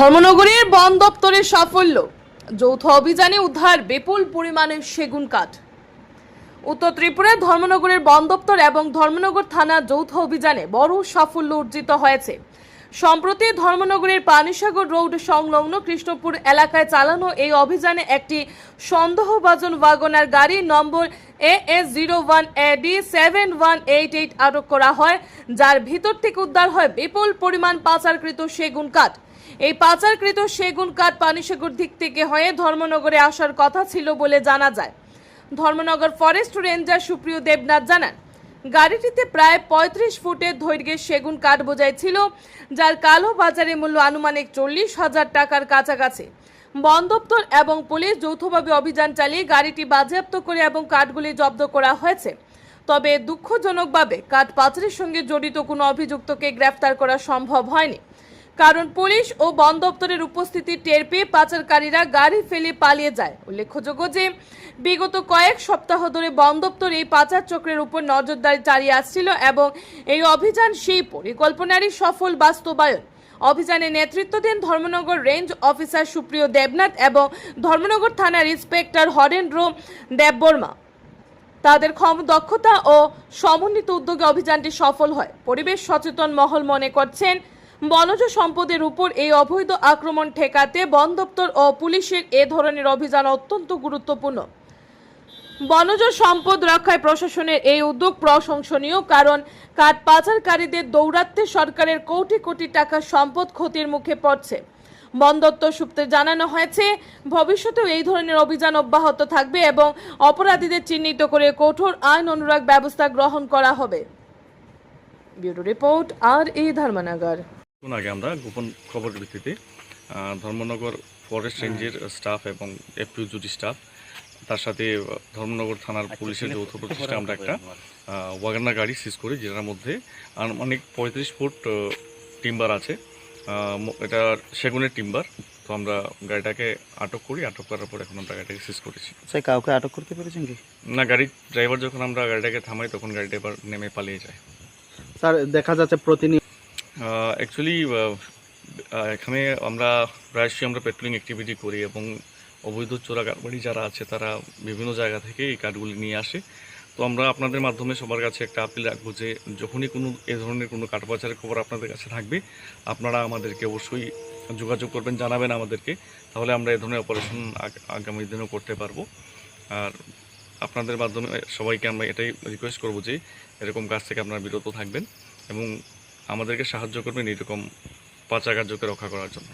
ধর্মনগরের বন দপ্তরের সাফল্য। যৌথ অভিযানে উদ্ধার বিপুল পরিমাণের সেগুন কাঠ। উত্তর ত্রিপুরার ধর্মনগরের বন দপ্তর এবং ধর্মনগর থানা যৌথ অভিযানে বড় সাফল্য অর্জিত হয়েছে। সম্প্রতি ধর্মনগরের পানিসাগর রোড সংলগ্ন কৃষ্ণপুর এলাকায় চালানো এই অভিযানে একটি সন্দেহভাজন ওয়াগনার গাড়ি number A S zero one A D seven one eight eight আটক করা হয়, যার ভিতর থেকে উদ্ধার হয় বিপুল পরিমাণ পাচারকৃত সেগুন কাঠ। এই পাচারকৃত সেগুন কাঠ পানিসাগর দিক থেকে হয়ে ধর্মনগরে আসার কথা ছিল বলে জানা যায়। ধর্মনগর ফরেস্ট রেঞ্জার সুপ্রিয় দেবনাথ জানান, গাড়িটিতে প্রায় পঁয়ত্রিশ ফুটের দৈর্ঘ্যের সেগুন কাঠ বোঝাই ছিল, যার কালো বাজারে মূল্য আনুমানিক চল্লিশ হাজার টাকার কাছাকাছি। বন দপ্তর এবং পুলিশ যৌথভাবে অভিযান চালিয়ে গাড়িটি বাজেয়াপ্ত করে এবং কাঠগুলি জব্দ করা হয়েছে। তবে দুঃখজনকভাবে কাঠ পাচারের সঙ্গে জড়িত কোনো অভিযুক্তকে গ্রেফতার করা সম্ভব হয়নি। কারণ পুলিশ ও বন দপ্তরের উপস্থিতি টের পেয়ে পাচারকারীরা গাড়ি ফেলে পালিয়ে যায়। উল্লেখযোগ্য যে, বিগত কয়েক সপ্তাহ ধরে বন দপ্তর এই পাচার চক্রের উপর নজরদারি চালিয়ে আসছিল এবং এই অভিযান সেই পরিকল্পনারই সফল বাস্তবায়ন। অভিযানে নেতৃত্ব দেন ধর্মনগর রেঞ্জ অফিসার সুপ্রিয় দেবনাথ এবং ধর্মনগর থানার ইন্সপেক্টর হরেন্দ্র দেববর্মা। তাদের ক্ষম, দক্ষতা ও সমন্বিত উদ্যোগে অভিযানটি সফল হয়। পরিবেশ সচেতন মহল মনে করছেন বনজ সম্পদের উপর এই অবৈধ আক্রমণ ঠেকাতে বন দপ্তর ও পুলিশের এ ধরনের অভিযান অত্যন্ত গুরুত্বপূর্ণ। বনজ সম্পদ রক্ষায় প্রশাসনের এই উদ্যোগ প্রশংসনীয় কারণ কাঠ পাচারকারীদের দৌরাত্মে সরকারের কোটি কোটি টাকা সম্পদ ক্ষতির মুখে পড়ছে। বন দপ্তর সূত্রে জানানো হয়েছে, ভবিষ্যতেও এই ধরনের অভিযান অব্যাহত থাকবে এবং অপরাধীদের চিহ্নিত করে কঠোর আইন অনুরাগ ব্যবস্থা গ্রহণ করা হবে। ব্যুরো রিপোর্ট আর এই ধর্মনগর। কিছুক্ষণ আগে আমরা গোপন খবরের ভিত্তিতে ধর্মনগর ফরেস্ট রেঞ্জের স্টাফ এবং এফপিউ জুটি স্টাফ তার সাথে ধর্মনগর থানার পুলিশের যৌথ প্রচেষ্টা আমরা একটা ওয়াগানা গাড়ি সিজ করি যেটার মধ্যে অনেক পঁয়ত্রিশ ফুট টিম্বার আছে। এটা সেগুনের টিম্বার তো আমরা গাড়িটাকে আটক করি। আটক করার পর এখন আমরা গাড়িটাকে সিজ করেছি। স্যার কাউকে আটক করতে পেরেছেন কি? না গাড়ির ড্রাইভার যখন আমরা গাড়িটাকে থামাই তখন গাড়িটা এবার নেমে পালিয়ে যায়। স্যার দেখা যাচ্ছে প্রতিনিয়ত অ্যাকচুয়ালি এখানে আমরা প্রায়শই আমরা পেট্রোলিং অ্যাক্টিভিটি করি এবং অবৈধ চোরা কারবারি যারা আছে, তারা বিভিন্ন জায়গা থেকে এই কার্ডগুলি নিয়ে আসে। তো আমরা আপনাদের মাধ্যমে সবার কাছে একটা আপিল রাখব যে, যখনই কোনো, এ ধরনের কোনো কাঠবাজারের খবর আপনাদের কাছে থাকবে, আপনারা আমাদেরকে অবশ্যই যোগাযোগ করবেন, জানাবেন আমাদেরকে। তাহলে আমরা এ ধরনের অপারেশন আগামী দিনেও করতে পারব। আর আপনাদের মাধ্যমে সবাইকে আমরা এটাই রিকোয়েস্ট করব যে, এরকম কাজ থেকে আপনারা বিরত থাকবেন এবং আমাদেরকে সাহায্য করবেন এরকম পাচার কার্যকে রক্ষা করার জন্য।